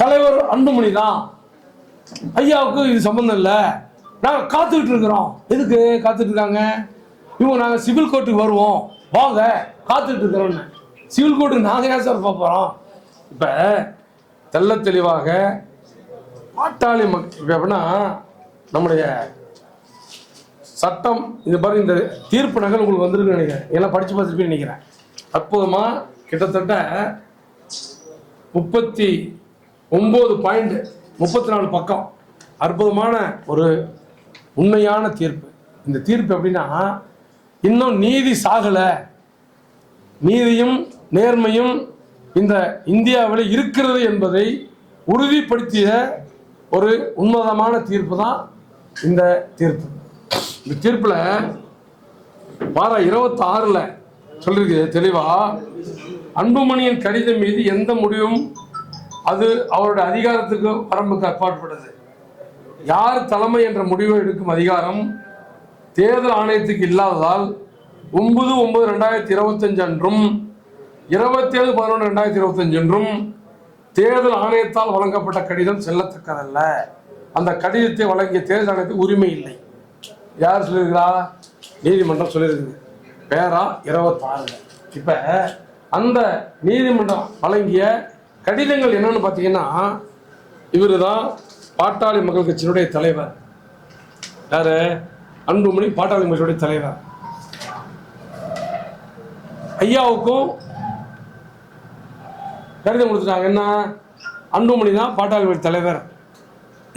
தலைவர் அன்புமணி தான் ஐயாவுக்கு இது சம்பந்தம் இல்லை. நாங்கள் காத்துக்கிட்டு இருக்கிறோம். எதுக்கு காத்துட்டு இருக்காங்க? இவங்க நாங்கள் சிவில் கோர்ட்டுக்கு வருவோம். வாங்க காத்துட்டு இருக்கிறோன்னு சிவில் கோர்ட்டுக்கு நாங்கள் ஏன் சார் போகிறோம் இப்போ தெள்ள தெளிவாக பாட்டாளி மக் எப்படின்னா நம்முடைய சட்டம் இது மாதிரி இந்த தீர்ப்பு நகல் உங்களுக்கு வந்திருக்கு நினைக்கிறேன். எல்லாம் படித்து பார்த்துருப்பேன் நினைக்கிறேன். அற்புதமாக கிட்டத்தட்ட முப்பத்தி ஒம்பது பாயிண்ட் முப்பத்தி நாலு பக்கம். அற்புதமான ஒரு உண்மையான தீர்ப்பு. இந்த தீர்ப்பு எப்படின்னா இன்னும் நீதி சாகலை நீதியும் நேர்மையும் இந்த இந்தியாவில் இருக்கிறது என்பதை உறுதிப்படுத்திய ஒரு உன்னதமான தீர்ப்பு தான் இந்த தீர்ப்பு. இந்த தீர்ப்பில் வார இருபத்தாறில் சொல்லிருக்கு தெளிவா? அன்புமணியின் கடிதம் மீது எந்த முடிவும் அது அவருடைய அதிகாரத்துக்கு வரம்புக்கு அப்பாற்பட்டது யார் தலைமை என்ற முடிவை எடுக்கும் அதிகாரம் தேர்தல் ஆணையத்துக்கு இல்லாததால் ஒன்பது ஒன்பது ரெண்டாயிரத்தி இருபத்தஞ்சு அன்றும் இருபத்தேழு பதினொன்று ரெண்டாயிரத்தி இருபத்தஞ்சு அன்றும் தேர்தல் ஆணையத்தால் வழங்கப்பட்ட கடிதம் செல்லத்தக்கதல்ல. அந்த கடிதத்தை வழங்கிய தேர்தல் ஆணையத்துக்கு உரிமை இல்லை. யார் சொல்லியிருக்கிறா? நீதிமன்றம் சொல்லியிருக்குது. பேரா இருபத்தாறு இப்போ அந்த நீதிமன்றம் வழங்கிய கடிதங்கள் என்னன்னு பார்த்தீங்கன்னா இவர் தான் பாட்டாளி மக்கள் கட்சியினுடைய தலைவர். யாரு? அன்புமணி பாட்டாளி கட்சியுடைய தலைவர். ஐயாவுக்கும் கடிதம் கொடுத்துட்டாங்க. என்ன? அன்புமணி தான் பாட்டாளி தலைவர்.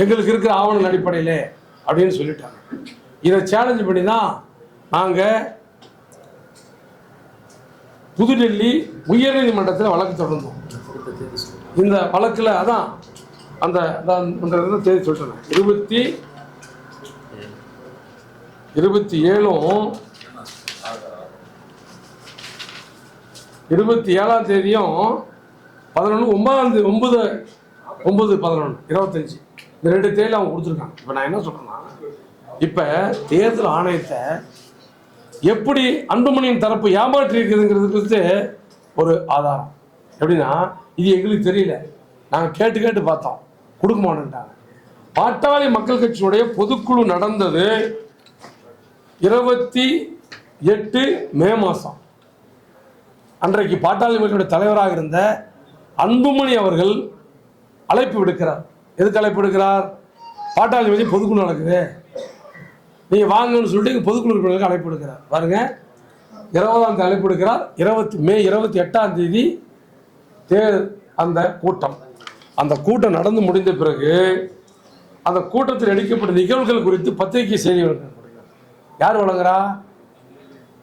எங்களுக்கு இருக்கிற ஆவணங்கள் அடிப்படையிலே அப்படின்னு சொல்லிட்டாங்க. இதை சேலஞ்சு பண்ணி தான் நாங்கள் புதுடெல்லி உயர்நீதிமன்றத்தில் வழக்கு தொடர்ந்தோம். இந்த வழக்கில் அதான் அந்த அந்த தேதி சொல்லிட்டேன் இருபத்தி இருபத்தி ஏழும் இருபத்தி ஏழாம் தேதியும் பதினொன்று ஒன்பதாம் தேதி ஒன்பது ஒன்பது பதினொன்று இருபத்தஞ்சி. இந்த ரெண்டு தேதியில் அவங்க கொடுத்துருக்காங்க. இப்போ நான் என்ன சொல்கிறேன்னா இப்போ தேர்தல் ஆணையத்தை எப்படி அன்புமணியின் தரப்பு ஏமாற்றி இருக்குதுங்கிறது குறித்து ஒரு ஆதாரம். எப்படின்னா இது எங்களுக்கு தெரியல. நாங்கள் கேட்டு கேட்டு பார்த்தோம். கொடுக்க மாட்டேன்ட்டாங்க. பாட்டாளி மக்கள் கட்சியினுடைய பொதுக்குழு நடந்தது இருபத்தி எட்டு மே மாதம் அன்றைக்கு பாட்டாளி மக்களுடைய தலைவராக இருந்த அன்புமணி அவர்கள் அழைப்பு விடுக்கிறார். எதுக்கு அழைப்பு விடுக்கிறார்? பாட்டாளி மக்கள் பொதுக்குழு நடக்குது. நீங்கள் வாங்கன்னு சொல்லிட்டு எங்கள் பொதுக்குழு உறுப்பினர்களுக்கு அழைப்பு விடுக்கிறார் பாருங்க. இருபதாம் தேதி அழைப்பு விடுக்கிறார் இருபத்தி மே இருபத்தி எட்டாம் தேதி தே அந்த கூட்டம். அந்த கூட்டம் நடந்து முடிந்த பிறகு அந்த கூட்டத்தில் எடுக்கப்பட்ட நிகழ்வுகள் குறித்து பத்திரிகை செய்தி யார் வழங்குறா?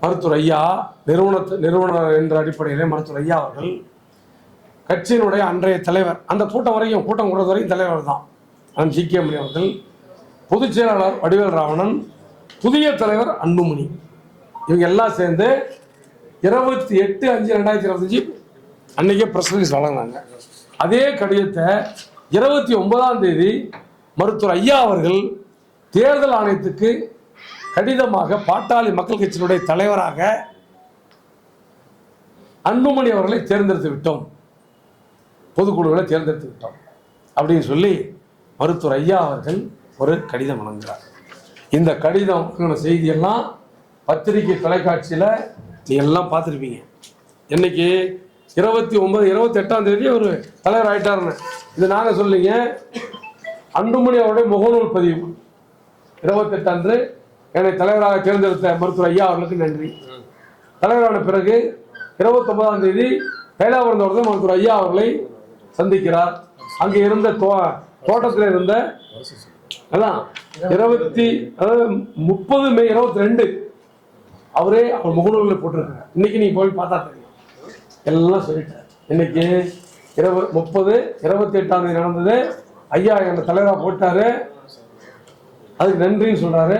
மருத்துவர் ஐயா நிறுவனத்து நிறுவனர் என்ற அடிப்படையிலே மருத்துவர் ஐயா அவர்கள். கட்சியினுடைய அன்றைய தலைவர். அந்த கூட்டம் வரைக்கும் கூட்டம் கூடுறது வரைக்கும் தலைவர் தான் அண்ணன் ஜி கே மணி அவர்கள். பொதுச் செயலாளர் வடிவேல் ராவணன் புதிய தலைவர் அன்புமணி. இவங்க எல்லாம் சேர்ந்து இருபத்தி எட்டு அஞ்சு ரெண்டாயிரத்தி இருபத்தஞ்சி அன்னைக்கே ப்ரெஸ் ரிலீஸ் வழங்கினாங்க. அதே கடிதத்தை இருபத்தி ஒன்பதாம் தேதி மருத்துவர் ஐயா அவர்கள் தேர்தல் ஆணையத்துக்கு கடிதமாக பாட்டாளி மக்கள் கட்சியினுடைய தலைவராக அன்புமணி அவர்களை தேர்ந்தெடுத்து விட்டோம். பொதுக்குழுவில் தேர்ந்தெடுத்து விட்டோம். அப்படின்னு சொல்லி மருத்துவர் ஐயா அவர்கள் ஒரு கடிதம் வழங்குகிறார் இந்த கடிதம் செய்தியெல்லாம் பத்திரிகை தொலைக்காட்சியில் நீங்கள் எல்லாம் பார்த்துருப்பீங்க. என்னைக்கு இருபத்தி ஒன்பது இருபத்தி எட்டாம் தேதி ஒரு தலைவர் ஆயிட்டாருன்னு. இது நாங்கள் சொல்லிங்க. அன்புமணி அவருடைய முகநூல் பதிவு. இருபத்தெட்டு அன்று என்னை தலைவராக தேர்ந்தெடுத்த மருத்துவர் ஐயா அவர்களுக்கு நன்றி. தலைவரான பிறகு இருபத்தொன்பதாம் தேதி கைலாபுரம் தோட்டத்தில் மருத்துவர் ஐயா அவர்களை சந்திக்கிறார். அங்கே இருந்த தோ தோட்டத்தில் இருந்த அதான் இருபத்தி அதாவது முப்பது மே இருபத்தி ரெண்டு அவரே அவர் முகநூலில் போட்டிருக்காங்க இன்னைக்கு நீ போய் பார்த்தா தெரியும். எல்லாம் சொல்லிட்டார். இன்னைக்கு இருபது முப்பது இருபத்தி எட்டாம் தேதி நடந்தது. ஐயா எங்க தலைவராக போட்டாரு. அதுக்கு நன்றின்னு சொல்றாரு.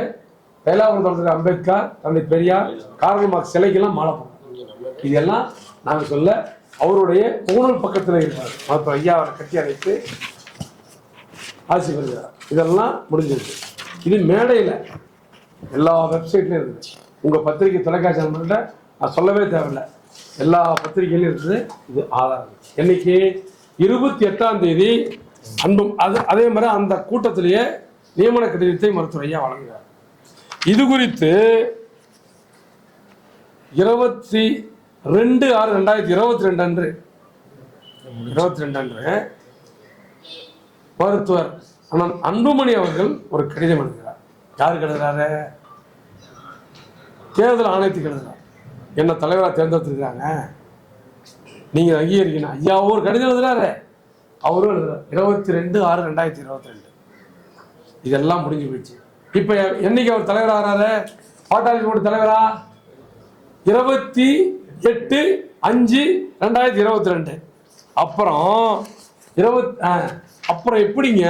கைலாபுரம் தோட்டத்தில் அம்பேத்கர் தந்தை பெரியார் கார்ல் மார்க்ஸ் சிலைக்கெல்லாம் மாலை போடுறோம் இதெல்லாம் நாங்கள் சொல்ல அவருடைய முகநூல் பக்கத்தில் இருப்பார். மருத்துவ ஐயா அவரை கட்டி அழைத்து ஆசி பெறுகிறார் இதெல்லாம் முடிஞ்சிருச்சு. இது மேடையில் எல்லா வெப்சைட்லையும் இருக்குது உங்கள் பத்திரிகை தொலைக்காட்சி நண்பர்கள்ட்ட நான் சொல்லவே தேவையில்லை. எல்லா பத்திரிகையிலும் இருக்குது இது ஆதாரம். என்னைக்கு? இருபத்தி எட்டாம் தேதி அன்பும் அது அதே மாதிரி அந்த கூட்டத்திலேயே நியமன கடிதத்தை மருத்துவர் ஐயா வழங்குகிறார். இது குறித்து இருபத்தி ரெண்டு ஆறு ரெண்டாயிரத்தி இருபத்தி ரெண்டு அன்று இருபத்தி ரெண்டு அன்று மருத்துவர் ஆனால் அன்புமணி அவர்கள் ஒரு கடிதம் எழுதுகிறார். யார் எழுதுறாரு தேர்தல் ஆணையத்துக்கு எழுதுறார் என்ன தலைவராக தேர்ந்தெடுத்துருக்குறாங்க? நீங்கள் அங்கீகரிக்கணும் ஐயா ஒரு கடிதம் எழுதுறாரு. அவரும் எழுதுறாரு. இருபத்தி ரெண்டு ஆறு ரெண்டாயிரத்தி இருபத்தி ரெண்டு இதெல்லாம் முடிஞ்சு போயிடுச்சு. இப்போ என்னைக்கு அவர் தலைவராகிறாரு பாட்டாளி கூட தலைவரா? இருபத்தி எட்டு அஞ்சு ரெண்டாயிரத்தி இருபத்தி ரெண்டு அப்புறம் இருபத் ஆ, அப்புறம் எப்படிங்க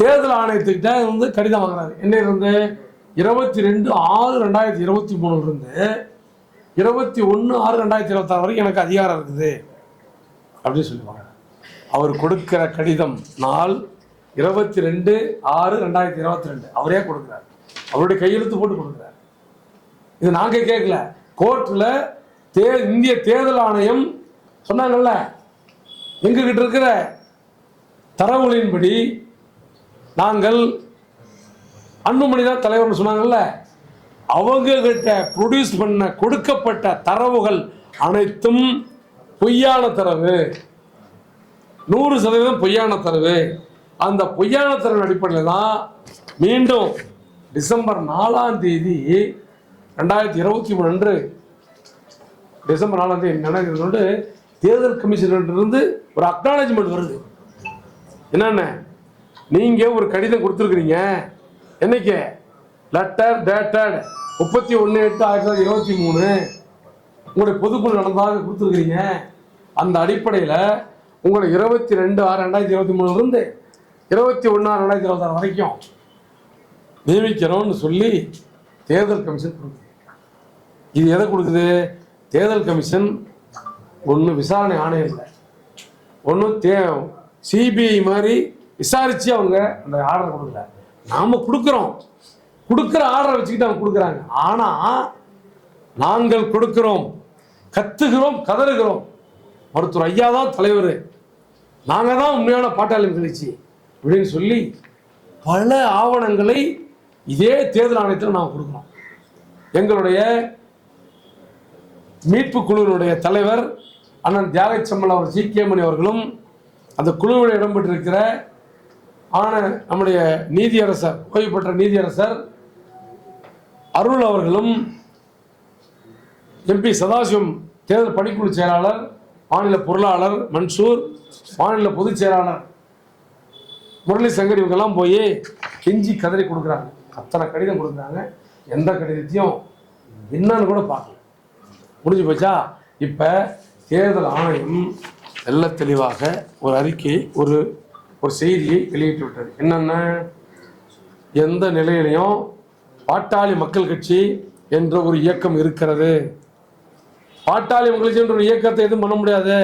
தேர்தல் ஆணையத்துக்கிட்ட வந்து கடிதம் வாங்குறாரு. என்ன இருந்து? இருபத்தி ரெண்டு ஆறு ரெண்டாயிரத்தி இருபத்தி மூணுல இருந்து இருபத்தி ஒன்று ஆறு ரெண்டாயிரத்தி இருபத்தாறு வரைக்கும் எனக்கு அதிகாரம் இருக்குது. அப்படின்னு சொல்லுவாங்க அவர் கொடுக்கிற கடிதம் நாள் இருபத்தி ரெண்டு ஆறு ரெண்டாயிரத்தி இருபத்தி ரெண்டு அவரே கொடுக்குறார். அவருடைய கையெழுத்து போட்டு கொடுக்குறார். இது நாங்கள் கேட்கல. கோர்ட்டில் தே இந்திய தேர்தல் ஆணையம் சொன்னாங்கல்ல எங்ககிட்ட இருக்கிற தரவுகளின்படி நாங்கள் அன்புமணி தான் தலைவர்னு சொன்னாங்கல்ல அவங்க கிட்ட ப்ரொடியூஸ் பண்ண கொடுக்கப்பட்ட தரவுகள் அனைத்தும் பொய்யான தரவு. நூறு சதவீதம் பொய்யான தரவு. அந்த பொய்யான தரவின் அடிப்படையில் தான் மீண்டும் டிசம்பர் நாலாம் தேதி ரெண்டாயிரத்தி இருபத்தி மூணு அன்று டிசம்பர் நாலாம் தேதி நடக்கிறது தேர்தல் கமிஷனிலிருந்து ஒரு அக்னாலஜ்மெண்ட் வருது. என்னென்ன? நீங்க ஒரு கடிதம் கொடுத்துருக்குறீங்க. என்னைக்கு? லெட்டர் டேட்டட் முப்பத்தி ஒன்று எட்டு ஆயிரத்தி தொள்ளாயிரத்தி இருபத்தி மூணு. உங்களுடைய பொதுக்குழு நடந்ததாக கொடுத்துருக்குறீங்க. அந்த அடிப்படையில் உங்களை இருபத்தி ரெண்டு ஆறு ரெண்டாயிரத்தி இருபத்தி மூணுலேருந்து இருபத்தி ஒன்று ஆறு ரெண்டாயிரத்தி இருபத்தாறு வரைக்கும் நியமிக்கிறோம்னு சொல்லி தேர்தல் கமிஷன் கொடுக்குது. இது எதை கொடுக்குது? தேர்தல் கமிஷன் ஒன்று விசாரணை ஆணையம் இல்லை. ஒன்றும் தே சிபிஐ மாதிரி விசாரித்து அவங்க அந்த ஆர்டரை கொடுக்கல. நாம் கொடுக்குறோம். கொடுக்குற ஆர்டரை வச்சுக்கிட்டு அவங்க கொடுக்குறாங்க. ஆனால் நாங்கள் கொடுக்குறோம். கத்துகிறோம் கதறுகிறோம். மருத்துவர் ஐயா தான் தலைவர். நாங்கள் தான் உண்மையான பாட்டாளி கழிச்சு அப்படின்னு சொல்லி பல ஆவணங்களை இதே தேர்தல் ஆணையத்தில் நாம் கொடுக்குறோம். எங்களுடைய மீட்பு குழுவினுடைய தலைவர் அண்ணன் தியாகச்சம்மல் அவர் ஜி கே மணி அவர்களும் அந்த குழுவில் இடம்பெற்றிருக்கிற ஆன நம்முடைய நீதியரசர் ஓய்வு பெற்ற நீதியரசர் அருள் அவர்களும் எம்பி சதாசிவம் தேர்தல் பணிக்குழு செயலாளர் மாநில பொருளாளர் மன்சூர் மாநில பொதுச் செயலாளர் முரளி சங்கர் இவங்கெல்லாம் போய் கெஞ்சி கதறி கொடுக்குறாங்க. அத்தனை கடிதம் கொடுக்குறாங்க. எந்த கடிதத்தையும் என்னன்னு கூட பார்க்கல. முடிஞ்சு போச்சா? இப்போ தேர்தல் ஆணையம் நல்ல தெளிவாக ஒரு அறிக்கை ஒரு ஒரு செய்தியை வெளியிட்டு விட்டது என்னென்ன? எந்த நிலையிலையும் பாட்டாளி மக்கள் கட்சி என்ற ஒரு இயக்கம் இருக்கிறது. பாட்டாளி மக்கள் கட்சி என்ற ஒரு இயக்கத்தை எதுவும் பண்ண முடியாது.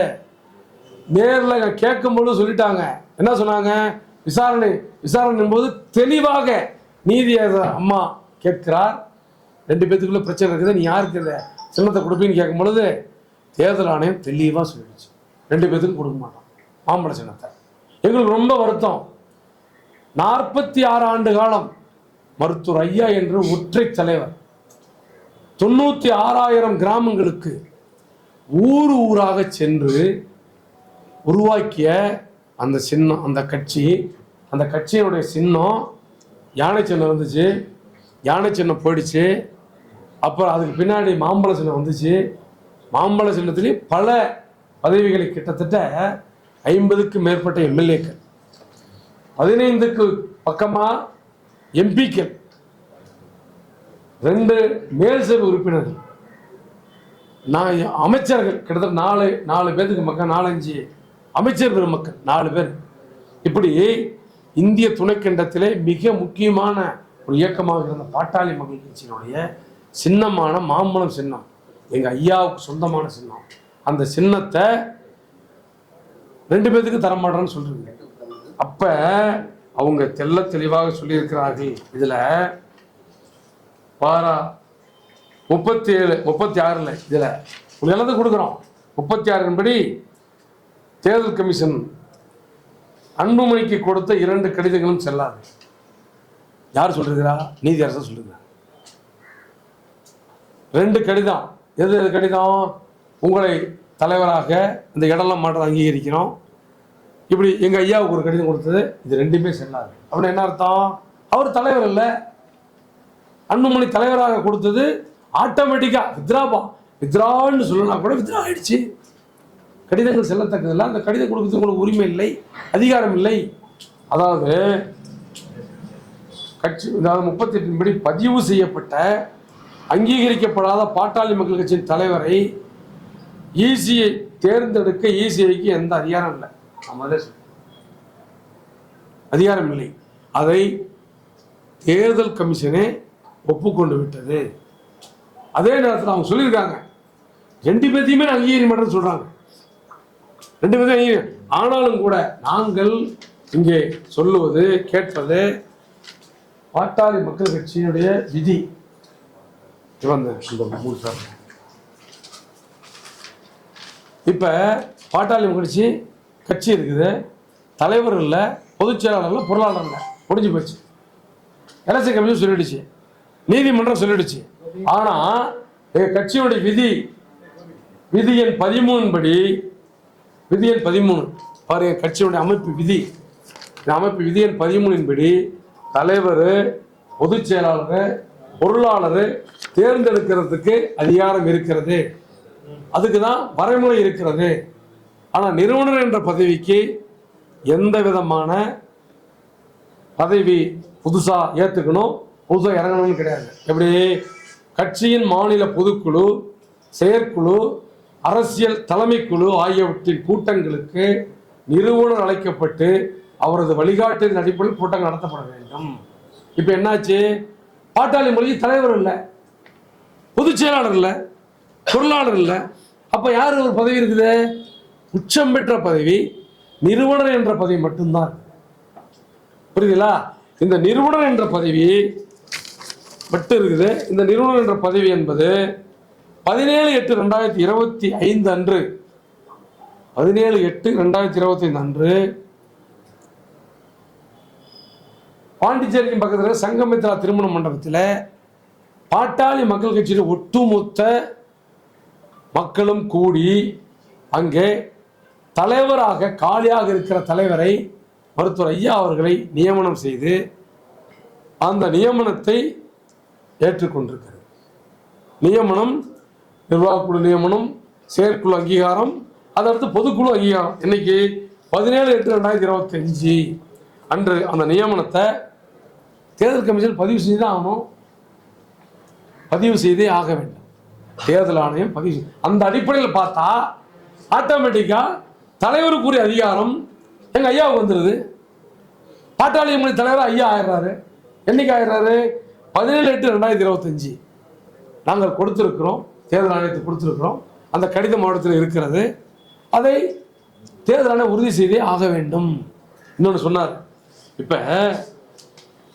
நேரில் கேட்கும்போது சொல்லிட்டாங்க. என்ன சொன்னாங்க? விசாரணை விசாரணை போது தெளிவாக நீதி அம்மா கேட்கிறார். ரெண்டு பேத்துக்குள்ள பிரச்சனை இருக்குது. நீ யாருக்கு இல்லை சின்னத்தை கொடுப்பீன்னு கேட்கும் பொழுது தேர்தல் ஆணையம் தெளிவாக சொல்லிடுச்சு. ரெண்டு பேத்துக்கும் கொடுக்க மாட்டோம். மாம்பழ சின்னத்தை. எங்களுக்கு ரொம்ப வருத்தம். நாற்பத்தி ஆறு ஆண்டு காலம் மருத்துவர் ஐயா என்று ஒற்றை தலைவர். தொண்ணூற்றி ஆறாயிரம் கிராமங்களுக்கு ஊர் ஊராக சென்று உருவாக்கிய அந்த சின்னம் அந்த கட்சி. அந்த கட்சியினுடைய சின்னம் யானை சின்னம் இருந்துச்சு யானை சின்னம் போயிடுச்சு. அப்புறம் அதுக்கு பின்னாடி மாம்பழ சின்னம் வந்துச்சு. மாம்பழ சின்னத்துலேயும் பல பதவிகளை கிட்டத்தட்ட ஐம்பதுக்கு மேற்பட்ட எம்எல்ஏக்கள் பதினைந்துக்கு பக்கமாக எம்பிக்கள் ரெண்டு மேல் சபை உறுப்பினர்கள். நான் அமைச்சர்கள் கிட்டத்தட்ட நாலு நாலு பேருக்கு மக்கள் நாலஞ்சு அமைச்சர் பெருமக்கள் நாலு பேர். இப்படி இந்திய துணைக்கண்டத்திலே மிக முக்கியமான ஒரு இயக்கமாக இருந்த பாட்டாளி மக்கள் கட்சியினுடைய சின்னமான மாம்பழம் சின்னம் எங்கள் ஐயாவுக்கு சொந்தமான சின்னம். அந்த சின்னத்தை ரெண்டு பேத்துக்கு தர மாட்டேன்னு சொல்றீங்க. அப்ப அவங்க தெல்ல தெளிவாக சொல்லியிருக்கிறார்கள். இதுல பாரா முப்பத்தி ஏழு முப்பத்தி ஆறுல இதுல உங்களுக்கு எல்லாத்துக்கும் கொடுக்குறோம். முப்பத்தி ஆறின் படி தேர்தல் கமிஷன் அன்புமணிக்கு கொடுத்த இரண்டு கடிதங்களும் செல்லாது. யார் சொல்றீங்களா நீதியரசர் சொல்லுங்க ரெண்டு கடிதம். எது எது கடிதம்? உங்களை தலைவராக இந்த இடம்லாம் மாற்றம் அங்கீகரிக்கிறோம். இப்படி எங்கள் ஐயாவுக்கு ஒரு கடிதம் கொடுத்தது இது ரெண்டுமே செல்லாது அப்படின்னு என்ன அர்த்தம்? அவர் தலைவர் இல்லை. அன்புமணி தலைவராக கொடுத்தது ஆட்டோமேட்டிக்காக வித்ராபா வித்ரான்னு சொல்லலாம் கூட வித்ரா ஆயிடுச்சு. கடிதங்கள் செல்லத்தக்கதில்லை. அந்த கடிதம் கொடுக்கறதுக்கு உங்களுக்கு உரிமை இல்லை அதிகாரம் இல்லை. அதாவது கட்சி அதாவது முப்பத்தி எட்டின்படி பதிவு செய்யப்பட்ட அங்கீகரிக்கப்படாத பாட்டாளி மக்கள் கட்சியின் தலைவரை ஈசியை தேர்ந்தெடுக்க ஈசிஐக்கு எந்த அதிகாரம் இல்லை. அதிகாரம் இல்லை அதை தேர்தல் கமிஷனே ஒப்புக்கொண்டு விட்டது. அதே நேரத்தில் அவங்க சொல்லியிருக்காங்க. ரெண்டு பேர்த்தையுமே அங்கீகரி மாட்டேன்னு சொல்றாங்க. ரெண்டு பேரும் அங்கீகரி ஆனாலும் கூட நாங்கள் இங்கே சொல்லுவது கேட்பது பாட்டாளி மக்கள் கட்சியினுடைய விதி. இவன் இப்போ பாட்டாளி மக்கள் கட்சி கட்சி இருக்குது. தலைவர் இல்லை பொதுச் செயலாளர் இல்லை பொருளாளர் இல்லை. முடிஞ்சு போச்சு. எலெக்ஷன் கமிஷன் சொல்லிடுச்சு. நீதிமன்றம் சொல்லிடுச்சு. ஆனால் எங்கள் கட்சியோட விதி விதி எண் பதிமூணு படி விதி எண் பதிமூணு. என் கட்சியுடைய அமைப்பு விதி. இந்த அமைப்பு விதி எண் பதிமூணின் படி தலைவர் பொதுச் செயலாளர் பொருளாளர் தேர்ந்தெடுக்கிறதுக்கு அதிகாரம் இருக்கிறது. அதுக்கு தான் வரைமுறை இருக்கிறது. ஆனால் நிறுவனர் என்ற பதவிக்கு எந்த விதமான பதவி புதுசாக ஏற்றுக்கணும் புதுசாக இறங்கணும்னு கிடையாது. எப்படி? கட்சியின் மாநில பொதுக்குழு செயற்குழு அரசியல் தலைமைக்குழு ஆகியவற்றின் கூட்டங்களுக்கு நிறுவனர் அழைக்கப்பட்டு அவரது வழிகாட்டின் அடிப்படையில் கூட்டங்கள் நடத்தப்பட வேண்டும். இப்போ என்னாச்சு? பாட்டாளி மொழி தலைவர் இல்லை பொதுச் செயலாளர் இல்லை பொருளாளர் இல்லை. அப்போ யார் ஒரு பதவி இருக்குது? உச்சம் பெற்ற பதவி நிறுவனர் என்ற பதவி மட்டும்தான். புரியுதுங்களா? இந்த நிறுவனர் என்ற பதவி மட்டும் இருக்குது. இந்த நிறுவனர் என்ற பதவி என்பது பதினேழு எட்டு ரெண்டாயிரத்தி இருபத்தி ஐந்து அன்று பதினேழு எட்டு ரெண்டாயிரத்தி இருபத்தி ஐந்து அன்று பாண்டிச்சேரிக்கு பக்கத்தில் சங்கமித்ரா திருமண மண்டபத்தில் பாட்டாளி மக்கள் கட்சியின் ஒட்டுமொத்த மக்களும் கூடி அங்கே தலைவராக காலியாக இருக்கிற தலைவரை மருத்துவர் ஐயா அவர்களை நியமனம் செய்து அந்த நியமனத்தை ஏற்றுக்கொண்டிருக்கிறது. நியமனம் நிர்வாகக்குழு நியமனம் செயற்குழு அங்கீகாரம் அதடுத்து பொதுக்குழு அங்கீகாரம். இன்னைக்கு பதினேழு எட்டு ரெண்டாயிரத்தி இருபத்தி அஞ்சு அன்று அந்த நியமனத்தை தேர்தல் கமிஷன் பதிவு செய்து தான் ஆகணும். பதிவு செய்தே ஆக வேண்டும். தேர்தல் ஆணையம் பதிவு அந்த அடிப்படையில் பார்த்தா ஆட்டோமேட்டிக்காக தலைவருக்குரிய அதிகாரம். எங்கள் ஐயாவுக்கு வந்துடுது பாட்டாளி மொழி தலைவர் ஐயா ஆயிடுறாரு. என்னைக்கு ஆயிடுறாரு? பதினேழு எட்டு ரெண்டாயிரத்தி இருபத்தஞ்சி. நாங்கள் கொடுத்துருக்கிறோம். தேர்தல் ஆணையத்தை கொடுத்துருக்கிறோம். அந்த கடித மாவட்டத்தில் இருக்கிறது. அதை தேர்தல் ஆணையம் உறுதி செய்தே ஆக வேண்டும். இன்னொன்று சொன்னார். இப்போ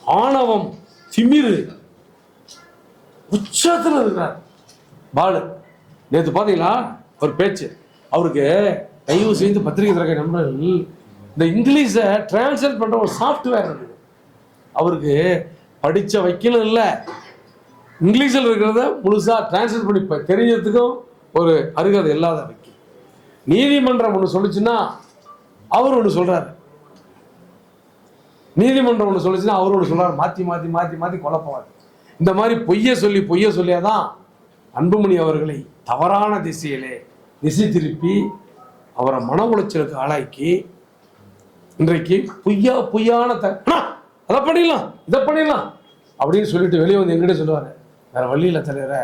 ஆணவம் திமிர் உச்சத்தில் இருக்கிறார். பாலு நேற்று பார்த்தீங்களா ஒரு பேச்சு. அவருக்கு தயவு செய்து பத்திரிகை திறக்க நண்பர்கள் இந்த இங்கிலீஷை டிரான்ஸ்லேட் பண்ணுற ஒரு சாஃப்ட்வேர் இருக்குது அவருக்கு படித்த வக்கீலும் இல்லை. இங்கிலீஷில் இருக்கிறத முழுசாக டிரான்ஸ்லேட் பண்ணி இப்போ தெரிஞ்சதுக்கும் ஒரு அருகதை இல்லாத வைக்க நீதிமன்றம் ஒன்று சொல்லுச்சுன்னா அவர் ஒன்று சொல்கிறாரு நீதிமன்றம் ஒன்று சொல்லுச்சுன்னா அவர் ஒன்று சொல்றாரு. மாற்றி மாற்றி மாற்றி மாற்றி குழப்பவாது இந்த மாதிரி பொய்ய சொல்லி பொய்ய சொல்லியாதான் அன்புமணி அவர்களை தவறான திசையிலே திசை திருப்பி அவரை மன உளைச்சலுக்கு ஆளாக்கி இன்றைக்கு பொய்யா பொய்யான த அதை பண்ணிடலாம் இதை பண்ணிடலாம் அப்படின்னு சொல்லிட்டு வெளியே வந்து எங்கிட்ட சொல்லுவார். வேற வழியில் தலைவர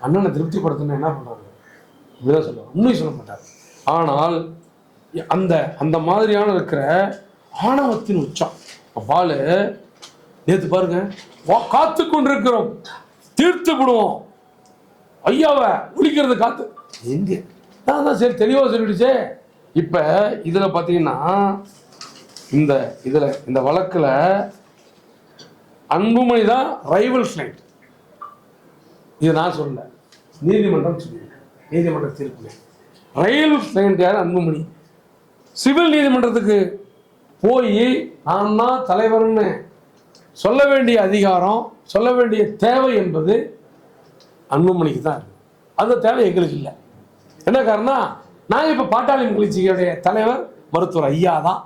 அண்ணனை திருப்திப்படுத்தணும் என்ன பண்ணுவாங்க இப்படிதான் சொல்லுவார். உண்மை சொல்ல மாட்டார். ஆனால் அந்த அந்த மாதிரியான இருக்கிற ஆணவத்தின் உச்சம். பாலு நேத்து பாருங்க வா- காத்து கொண்டிருக்கிறோம். தீர்த்து விடுவோம். ஐயாவை ஒழிக்கிறது காத்து. எங்க? நான் தான் சரி தெளிவாக சொல்லிடுச்சே. இப்போ இதில் பார்த்தீங்கன்னா இந்த இதில் இந்த வழக்கில் அன்புமணி தான் ரைவல் கிளைண்ட் இது நான் சொல்லல. நீதிமன்றம் சொல்லியிருக்கேன் நீதிமன்ற தீர்ப்பு. ரயில் கிளைண்ட் யார்? அன்புமணி. சிவில் நீதிமன்றத்துக்கு போய் நான் தான் தலைவர்னு சொல்ல வேண்டிய அதிகாரம் சொல்ல வேண்டிய தேவை என்பது அன்புமணிக்கு தான் இருக்கு. அந்த தேவை எங்களுக்கு இல்லை. என்ன காரணம் நான் இப்போ பாட்டாளி மகிழ்ச்சியுடைய தலைவர் மருத்துவர் ஐயா தான்